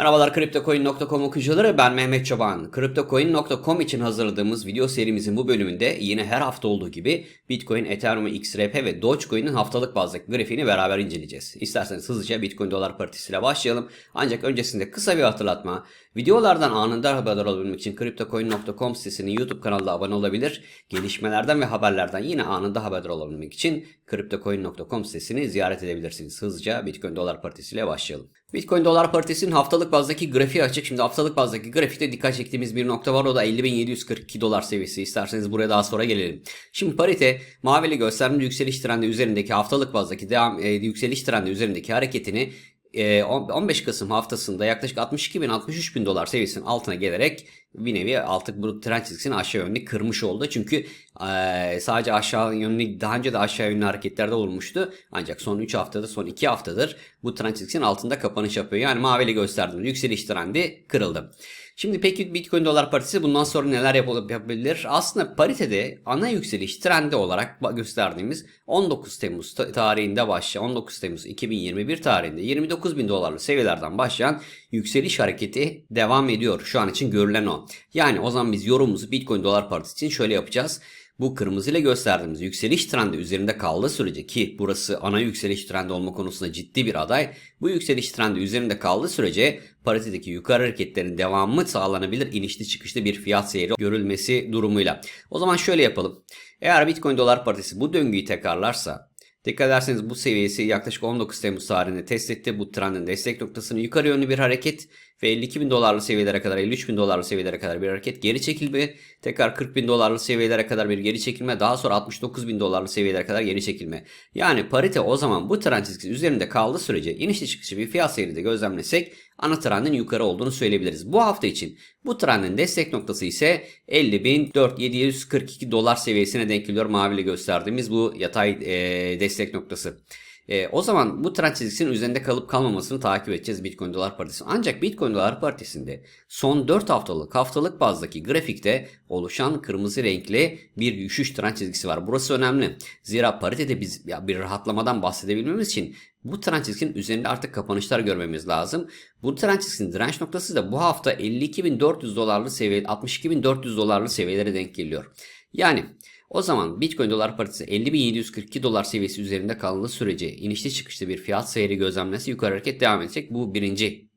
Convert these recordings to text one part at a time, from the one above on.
Merhabalar CryptoCoin.com okuyucuları ben Mehmet Çoban. CryptoCoin.com için hazırladığımız video serimizin bu bölümünde yine her hafta olduğu gibi Bitcoin, Ethereum, XRP ve Dogecoin'in haftalık bazdaki grafiğini beraber inceleyeceğiz. İsterseniz hızlıca Bitcoin dolar partisiyle başlayalım. Ancak öncesinde kısa bir hatırlatma. Videolardan anında haberdar olabilmek için CryptoCoin.com sitesinin YouTube kanalına abone olabilir. Gelişmelerden ve haberlerden yine anında haberdar olabilmek için CryptoCoin.com sitesini ziyaret edebilirsiniz. Hızlıca Bitcoin dolar partisiyle başlayalım. Bitcoin dolar paritesinin haftalık bazdaki grafiği açık. Şimdi haftalık bazdaki grafikte dikkat çektiğimiz bir nokta var. O da 50.742 dolar seviyesi. İsterseniz buraya daha sonra gelelim. Şimdi parite mavili gösterdiğim yükseliş trendi üzerindeki haftalık bazdaki devam e, yükseliş trendi üzerindeki hareketini 15 Kasım haftasında yaklaşık 62 bin 63 bin dolar seviyesinin altına gelerek bir nevi artık bu trend çizgisini aşağı yönlü kırmış oldu. Çünkü e, sadece aşağı yönlü daha önce de aşağı yönlü hareketlerde olmuştu. Ancak son 3 haftada son 2 haftadır bu trend çizgisinin altında kapanış yapıyor. Yani mavili gösterdiğim yükseliş trendi kırıldı. Şimdi peki Bitcoin dolar paritesi bundan sonra neler yapabilir? Aslında paritede ana yükseliş trendi olarak gösterdiğimiz 19 Temmuz tarihinde başlayan 19 Temmuz 2021 tarihinde 29 bin dolarlı seviyelerden başlayan yükseliş hareketi devam ediyor. Şu an için görülen o. Yani o zaman biz yorumumuzu Bitcoin dolar paritesi için şöyle yapacağız. Bu kırmızı ile gösterdiğimiz yükseliş trendi üzerinde kaldığı sürece ki burası ana yükseliş trendi olma konusunda ciddi bir aday. Bu yükseliş trendi üzerinde kaldığı sürece paritedeki yukarı hareketlerin devamı sağlanabilir inişli çıkışlı bir fiyat seyri görülmesi durumuyla. O zaman şöyle yapalım. Eğer Bitcoin dolar paritesi bu döngüyü tekrarlarsa Dikkat ederseniz bu seviyesi yaklaşık 19 Temmuz tarihinde test etti. Bu trendin destek noktasını yukarı yönlü bir hareket ve 52 bin dolarlı seviyelere kadar 53 bin dolarlı seviyelere kadar bir hareket geri çekilme. Tekrar 40 bin dolarlı seviyelere kadar bir geri çekilme. Daha sonra 69 bin dolarlı seviyelere kadar geri çekilme. Yani parite o zaman bu trend çizgisi üzerinde kaldığı sürece inişli çıkışı bir fiyat seyri de gözlemlesek ana trendin yukarı olduğunu söyleyebiliriz. Bu hafta için bu trendin destek noktası ise 50.742 dolar seviyesine denk geliyor maviyle gösterdiğimiz bu yatay e, destek noktası. E, o zaman bu trend çizgisinin üzerinde kalıp kalmamasını takip edeceğiz Bitcoin Dolar Partisi. Ancak Bitcoin Dolar Partisi'nde son 4 haftalık haftalık bazdaki grafikte oluşan kırmızı renkli bir düşüş trend çizgisi var. Burası önemli. Zira paritede biz ya bir rahatlamadan bahsedebilmemiz için bu trend çizginin üzerinde artık kapanışlar görmemiz lazım. Bu trend çizgisinin direnç noktası da bu hafta 52.400 dolarlı seviye 62.400 dolarlı seviyelere denk geliyor. Yani o zaman Bitcoin dolar paritesi 50.742 dolar seviyesi üzerinde kaldığı sürece inişli çıkışlı bir fiyat seyri gözlemlesi yukarı hareket devam edecek. Bu birinci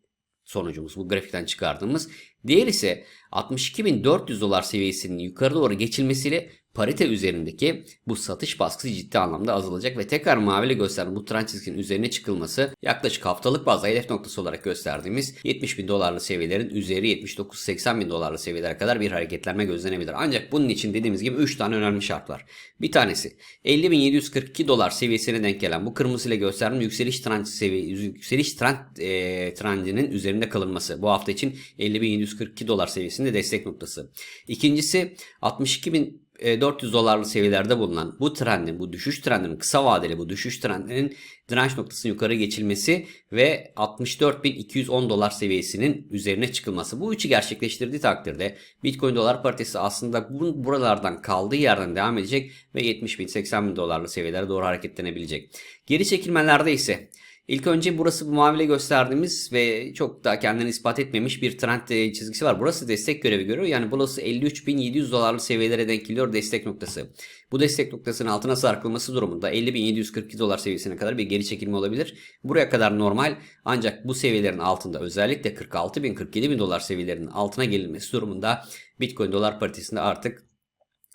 sonucumuz bu grafikten çıkardığımız. Diğer ise 62.400 dolar seviyesinin yukarı doğru geçilmesiyle parite üzerindeki bu satış baskısı ciddi anlamda azalacak ve tekrar maviyle gösteren bu trend çizginin üzerine çıkılması yaklaşık haftalık bazda hedef noktası olarak gösterdiğimiz 70 bin dolarlı seviyelerin üzeri 79-80 bin dolarlı seviyelere kadar bir hareketlenme gözlenebilir. Ancak bunun için dediğimiz gibi 3 tane önemli şart var. Bir tanesi 50.742 dolar seviyesine denk gelen bu kırmızı ile gösterdiğim yükseliş trend seviye yükseliş trend e, trendinin üzerinde kalınması. Bu hafta için 50.742 dolar seviyesinde destek noktası. İkincisi 62.000 400 e, dolarlı seviyelerde bulunan bu trendin, bu düşüş trendinin kısa vadeli bu düşüş trendinin direnç noktasının yukarı geçilmesi ve 64.210 dolar seviyesinin üzerine çıkılması. Bu üçü gerçekleştirdiği takdirde Bitcoin dolar paritesi aslında bu buralardan kaldığı yerden devam edecek ve 70.000 80.000 dolarlı seviyelere doğru hareketlenebilecek. Geri çekilmelerde ise İlk önce burası bu maviyle gösterdiğimiz ve çok da kendini ispat etmemiş bir trend e, çizgisi var. Burası destek görevi görüyor. Yani burası 53.700 dolarlı seviyelere denk geliyor destek noktası. Bu destek noktasının altına sarkılması durumunda 50.742 dolar seviyesine kadar bir geri çekilme olabilir. Buraya kadar normal ancak bu seviyelerin altında özellikle 46.000 47.000 dolar seviyelerinin altına gelinmesi durumunda Bitcoin dolar paritesinde artık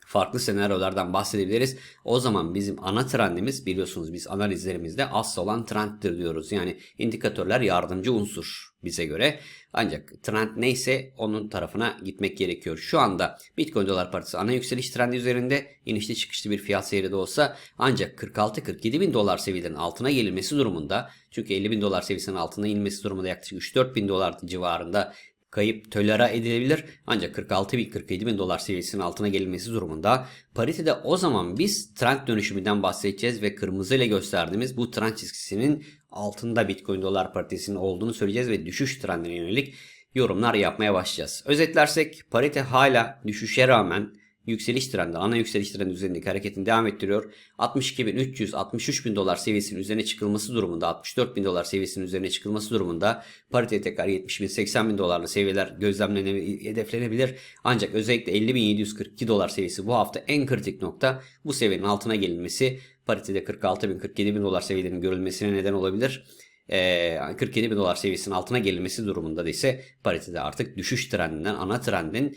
farklı senaryolardan bahsedebiliriz. O zaman bizim ana trendimiz biliyorsunuz biz analizlerimizde asıl olan trenddir diyoruz. Yani indikatörler yardımcı unsur bize göre. Ancak trend neyse onun tarafına gitmek gerekiyor. Şu anda Bitcoin dolar partisi ana yükseliş trendi üzerinde inişli çıkışlı bir fiyat seyri de olsa ancak 46-47 bin dolar seviyelerinin altına gelinmesi durumunda çünkü 50 bin dolar seviyesinin altına inmesi durumunda yaklaşık 3-4 bin dolar civarında kayıp tölera edilebilir. Ancak 46 bin 47 bin dolar seviyesinin altına gelinmesi durumunda paritede o zaman biz trend dönüşümünden bahsedeceğiz ve kırmızı ile gösterdiğimiz bu trend çizgisinin altında Bitcoin dolar paritesinin olduğunu söyleyeceğiz ve düşüş trendine yönelik yorumlar yapmaya başlayacağız. Özetlersek parite hala düşüşe rağmen yükseliş trendi, ana yükseliş trendi üzerindeki hareketini devam ettiriyor. 62.300, 63.000 dolar seviyesinin üzerine çıkılması durumunda, 64.000 dolar seviyesinin üzerine çıkılması durumunda parite tekrar 70.000, 80.000 dolarlı seviyeler gözlemlenebilir, hedeflenebilir. Ancak özellikle 50.742 dolar seviyesi bu hafta en kritik nokta bu seviyenin altına gelinmesi paritede 46.000, 47.000 dolar seviyelerinin görülmesine neden olabilir. 47 bin dolar seviyesinin altına gelinmesi durumunda da ise paritede artık düşüş trendinden ana trendin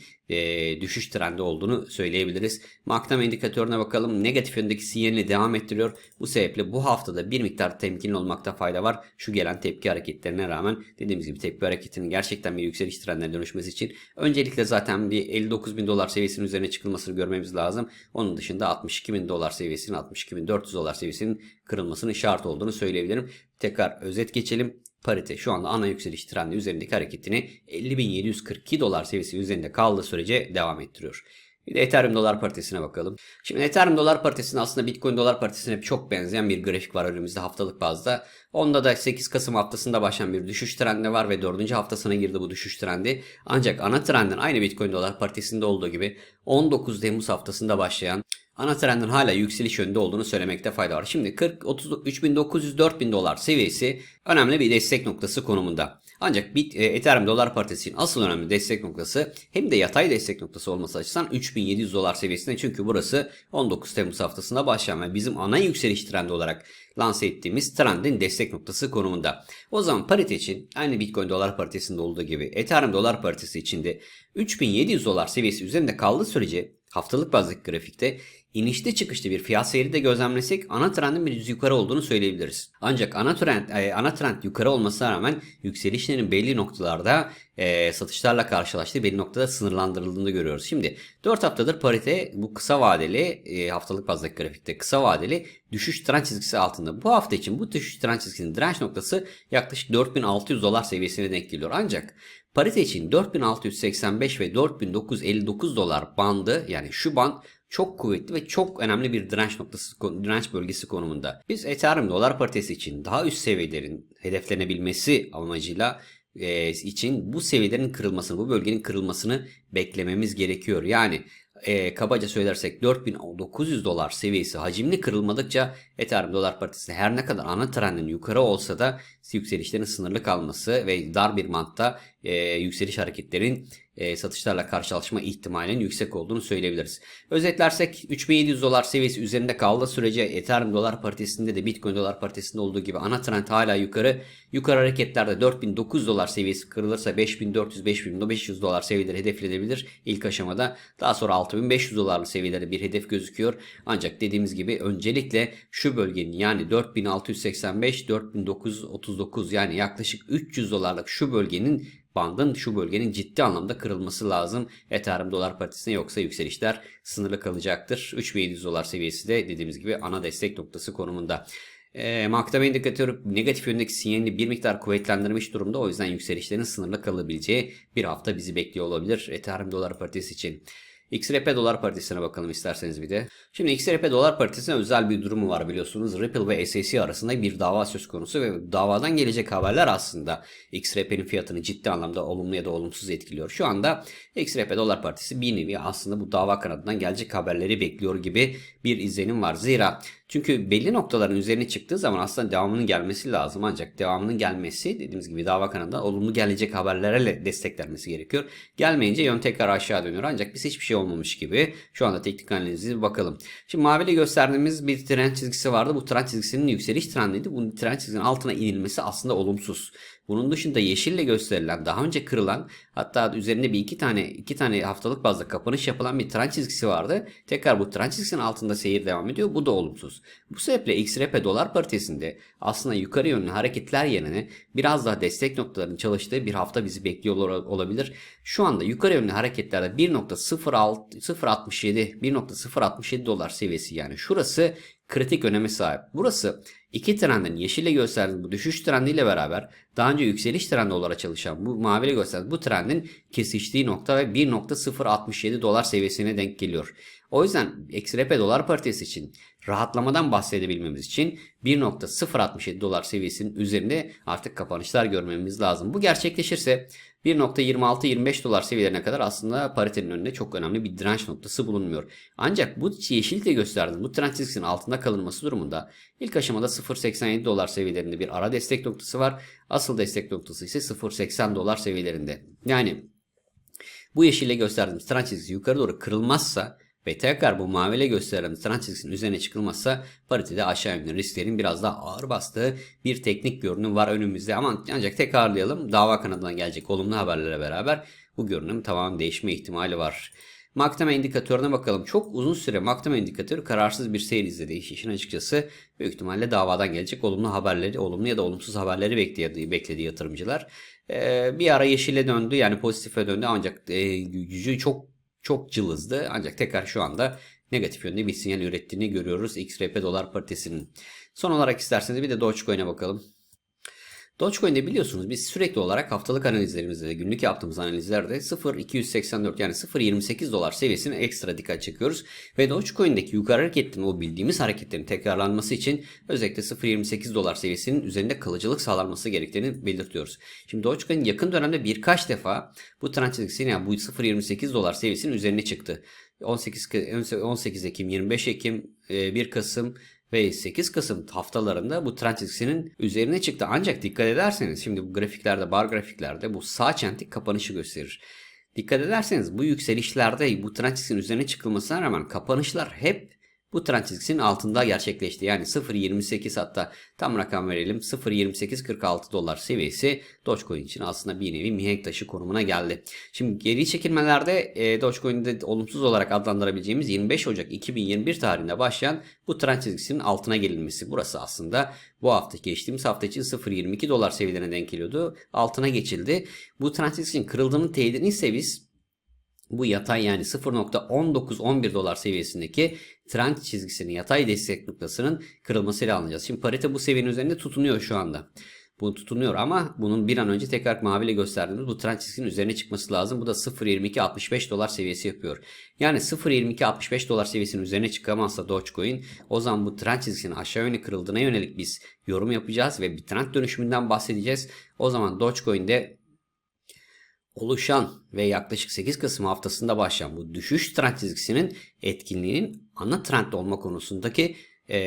düşüş trendi olduğunu söyleyebiliriz. MACD indikatörüne bakalım. Negatif yöndeki sinyalini devam ettiriyor. Bu sebeple bu haftada bir miktar temkinli olmakta fayda var. Şu gelen tepki hareketlerine rağmen dediğimiz gibi tepki hareketinin gerçekten bir yükseliş trendine dönüşmesi için öncelikle zaten bir 59 bin dolar seviyesinin üzerine çıkılmasını görmemiz lazım. Onun dışında 62 bin dolar seviyesinin 62 bin 400 dolar seviyesinin kırılmasının şart olduğunu söyleyebilirim. Tekrar özet geçelim. Parite şu anda ana yükseliş trendi üzerindeki hareketini 50.742 dolar seviyesi üzerinde kaldığı sürece devam ettiriyor. Bir de Ethereum dolar paritesine bakalım. Şimdi Ethereum dolar paritesinde aslında Bitcoin dolar paritesine çok benzeyen bir grafik var önümüzde haftalık bazda. Onda da 8 Kasım haftasında başlayan bir düşüş trendi var ve 4. haftasına girdi bu düşüş trendi. Ancak ana trendin aynı Bitcoin dolar paritesinde olduğu gibi 19 Temmuz haftasında başlayan ana trendin hala yükseliş yönünde olduğunu söylemekte fayda var. Şimdi 40 30 3900 4000 dolar seviyesi önemli bir destek noktası konumunda. Ancak Bit, e, Ethereum dolar paritesi için asıl önemli destek noktası hem de yatay destek noktası olması açısından 3700 dolar seviyesinde. Çünkü burası 19 Temmuz haftasında başlayan ve bizim ana yükseliş trendi olarak lanse ettiğimiz trendin destek noktası konumunda. O zaman parite için aynı Bitcoin dolar paritesinde olduğu gibi Ethereum dolar paritesi içinde 3700 dolar seviyesi üzerinde kaldığı sürece haftalık bazdaki grafikte inişte çıkışlı bir fiyat seyri de gözlemlesek ana trendin bir yukarı olduğunu söyleyebiliriz. Ancak ana trend e, ana trend yukarı olmasına rağmen yükselişlerin belli noktalarda e, satışlarla karşılaştığı belli noktada sınırlandırıldığını görüyoruz. Şimdi 4 haftadır parite bu kısa vadeli e, haftalık bazdaki grafikte kısa vadeli düşüş trend çizgisi altında. Bu hafta için bu düşüş trend çizgisinin direnç noktası yaklaşık 4600 dolar seviyesine denk geliyor. Ancak parite için 4685 ve 4959 dolar bandı yani şu band çok kuvvetli ve çok önemli bir direnç noktası, direnç bölgesi konumunda. Biz Ethereum dolar paritesi için daha üst seviyelerin hedeflenebilmesi amacıyla e, için bu seviyelerin kırılmasını, bu bölgenin kırılmasını beklememiz gerekiyor. Yani e, kabaca söylersek 4900 dolar seviyesi hacimli kırılmadıkça Ethereum dolar paritesi her ne kadar ana trendin yukarı olsa da yükselişlerin sınırlı kalması ve dar bir mantta e, yükseliş hareketlerin e, satışlarla karşılaşma ihtimalinin yüksek olduğunu söyleyebiliriz. Özetlersek 3700 dolar seviyesi üzerinde kaldığı sürece Ethereum dolar paritesinde de Bitcoin dolar paritesinde olduğu gibi ana trend hala yukarı. Yukarı hareketlerde 4900 dolar seviyesi kırılırsa 5400-5500 dolar seviyeleri hedeflenebilir ilk aşamada. Daha sonra 6500 dolarlı seviyelerde bir hedef gözüküyor. Ancak dediğimiz gibi öncelikle şu bölgenin yani 4685-4939 yani yaklaşık 300 dolarlık şu bölgenin bandın şu bölgenin ciddi anlamda kırılması lazım. Ethereum dolar paritesine yoksa yükselişler sınırlı kalacaktır. 3700 dolar seviyesi de dediğimiz gibi ana destek noktası konumunda. E, MACD indikatörü negatif yöndeki sinyalini bir miktar kuvvetlendirmiş durumda. O yüzden yükselişlerin sınırlı kalabileceği bir hafta bizi bekliyor olabilir Ethereum dolar paritesi için. XRP dolar paritesine bakalım isterseniz bir de. Şimdi XRP dolar paritesine özel bir durumu var biliyorsunuz. Ripple ve SEC arasında bir dava söz konusu ve davadan gelecek haberler aslında XRP'nin fiyatını ciddi anlamda olumlu ya da olumsuz etkiliyor. Şu anda XRP dolar paritesi bir nevi aslında bu dava kanadından gelecek haberleri bekliyor gibi bir izlenim var. Zira çünkü belli noktaların üzerine çıktığı zaman aslında devamının gelmesi lazım. Ancak devamının gelmesi dediğimiz gibi dava kanadından olumlu gelecek haberlerle desteklenmesi gerekiyor. Gelmeyince yön tekrar aşağı dönüyor. Ancak biz hiçbir şey olmamış gibi şu anda teknik analizi bakalım. Şimdi maviyle gösterdiğimiz bir trend çizgisi vardı. Bu trend çizgisinin yükseliş trendiydi. Bu trend çizgisinin altına inilmesi aslında olumsuz. Bunun dışında yeşille gösterilen daha önce kırılan hatta üzerinde bir iki tane iki tane haftalık bazda kapanış yapılan bir trend çizgisi vardı. Tekrar bu trend çizgisinin altında seyir devam ediyor. Bu da olumsuz. Bu sebeple XRP dolar paritesinde aslında yukarı yönlü hareketler yerine biraz daha destek noktalarının çalıştığı bir hafta bizi bekliyor olabilir. Şu anda yukarı yönlü hareketlerde 1.067 1.067 dolar seviyesi yani şurası kritik öneme sahip. Burası iki trendin yeşille gösterdiği bu düşüş trendiyle beraber daha önce yükseliş trendi olarak çalışan bu maviyle gösterdiği bu trendin kesiştiği nokta ve 1.067 dolar seviyesine denk geliyor. O yüzden XRP dolar paritesi için rahatlamadan bahsedebilmemiz için 1.067 dolar seviyesinin üzerinde artık kapanışlar görmemiz lazım. Bu gerçekleşirse 1.26-25 dolar seviyelerine kadar aslında paritenin önünde çok önemli bir direnç noktası bulunmuyor. Ancak bu yeşil de gösterdiğim bu trend çizgisinin altında kalınması durumunda ilk aşamada 0.87 dolar seviyelerinde bir ara destek noktası var. Asıl destek noktası ise 0.80 dolar seviyelerinde. Yani bu yeşille gösterdiğimiz trend çizgisi yukarı doğru kırılmazsa ve tekrar bu maviyle gösterilen trend çizgisinin üzerine çıkılmazsa paritede aşağı yönlü risklerin biraz daha ağır bastığı bir teknik görünüm var önümüzde. Ama ancak tekrarlayalım dava kanadından gelecek olumlu haberlere beraber bu görünüm tamamen değişme ihtimali var. MACD indikatörüne bakalım. Çok uzun süre MACD indikatörü kararsız bir seyir izledi. İşin açıkçası büyük ihtimalle davadan gelecek olumlu haberleri, olumlu ya da olumsuz haberleri bekledi, bekledi yatırımcılar. Ee, bir ara yeşile döndü yani pozitife döndü ancak e, gücü çok çok cılızdı. Ancak tekrar şu anda negatif yönde bir sinyal ürettiğini görüyoruz XRP dolar paritesinin. Son olarak isterseniz bir de Dogecoin'e bakalım. Dogecoin'de biliyorsunuz biz sürekli olarak haftalık analizlerimizde ve günlük yaptığımız analizlerde 0.284 yani 0.28 dolar seviyesine ekstra dikkat çekiyoruz. Ve Dogecoin'deki yukarı hareketlerin o bildiğimiz hareketlerin tekrarlanması için özellikle 0.28 dolar seviyesinin üzerinde kalıcılık sağlanması gerektiğini belirtiyoruz. Şimdi Dogecoin yakın dönemde birkaç defa bu trend çizgisinin yani bu 0.28 dolar seviyesinin üzerine çıktı. 18, 18 Ekim, 25 Ekim, 1 Kasım ve 8 Kasım haftalarında bu trend çizgisinin üzerine çıktı. Ancak dikkat ederseniz şimdi bu grafiklerde bar grafiklerde bu sağ çentik kapanışı gösterir. Dikkat ederseniz bu yükselişlerde bu trend çizgisinin üzerine çıkılmasına rağmen kapanışlar hep bu trend çizgisinin altında gerçekleşti. Yani 0.28 hatta tam rakam verelim 0.2846 dolar seviyesi Dogecoin için aslında bir nevi mihenk taşı konumuna geldi. Şimdi geri çekilmelerde e, Dogecoin'de olumsuz olarak adlandırabileceğimiz 25 Ocak 2021 tarihinde başlayan bu trend çizgisinin altına gelinmesi. Burası aslında bu hafta geçtiğimiz hafta için 0.22 dolar seviyelerine denk geliyordu. Altına geçildi. Bu trend çizgisinin kırıldığını teyidini ise biz bu yatay yani 0.1911 dolar seviyesindeki trend çizgisinin yatay destek noktasının kırılmasıyla alınacağız. Şimdi parite bu seviyenin üzerinde tutunuyor şu anda. Bu tutunuyor ama bunun bir an önce tekrar maviyle gösterdiğimiz bu trend çizgisinin üzerine çıkması lazım. Bu da 0.2265 dolar seviyesi yapıyor. Yani 0.2265 dolar seviyesinin üzerine çıkamazsa Dogecoin o zaman bu trend çizgisinin aşağı yönlü kırıldığına yönelik biz yorum yapacağız ve bir trend dönüşümünden bahsedeceğiz. O zaman Dogecoin'de oluşan ve yaklaşık 8 Kasım haftasında başlayan bu düşüş trend çizgisinin etkinliğinin ana trend olma konusundaki e,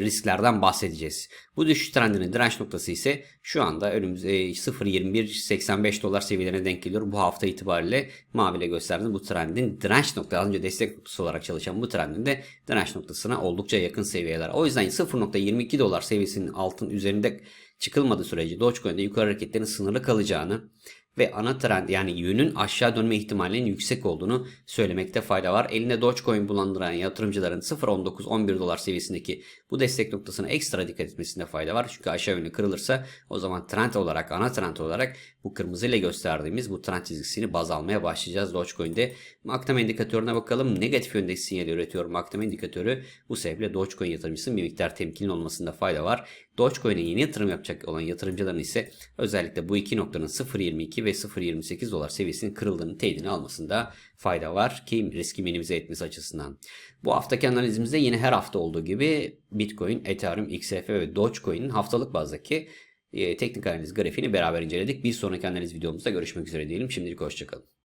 risklerden bahsedeceğiz. Bu düşüş trendinin direnç noktası ise şu anda önümüzde 0.2185 dolar seviyelerine denk geliyor. Bu hafta itibariyle maviyle gösterdiğim bu trendin direnç noktası az önce destek noktası olarak çalışan bu trendin de direnç noktasına oldukça yakın seviyeler. O yüzden 0.22 dolar seviyesinin altın üzerinde çıkılmadığı sürece Dogecoin'de yukarı hareketlerin sınırlı kalacağını ve ana trend yani yönün aşağı dönme ihtimalinin yüksek olduğunu söylemekte fayda var. Elinde Dogecoin bulandıran yatırımcıların 0.19-11 dolar seviyesindeki bu destek noktasına ekstra dikkat etmesinde fayda var. Çünkü aşağı yönlü kırılırsa o zaman trend olarak ana trend olarak bu kırmızı ile gösterdiğimiz bu trend çizgisini baz almaya başlayacağız Dogecoin'de. MACD indikatörüne bakalım. Negatif yönde sinyal üretiyor MACD indikatörü. Bu sebeple Dogecoin yatırımcısının bir miktar temkinli olmasında fayda var. Dogecoin'e yeni yatırım yapacak olan yatırımcıların ise özellikle bu iki noktanın 0.22 ve 0.28 dolar seviyesinin kırıldığını teyidini almasında fayda var ki riski minimize etmesi açısından. Bu haftaki analizimizde yine her hafta olduğu gibi Bitcoin, Ethereum, XRP ve Dogecoin'in haftalık bazdaki e, teknik analiz grafiğini beraber inceledik. Bir sonraki analiz videomuzda görüşmek üzere diyelim. Şimdilik hoşçakalın.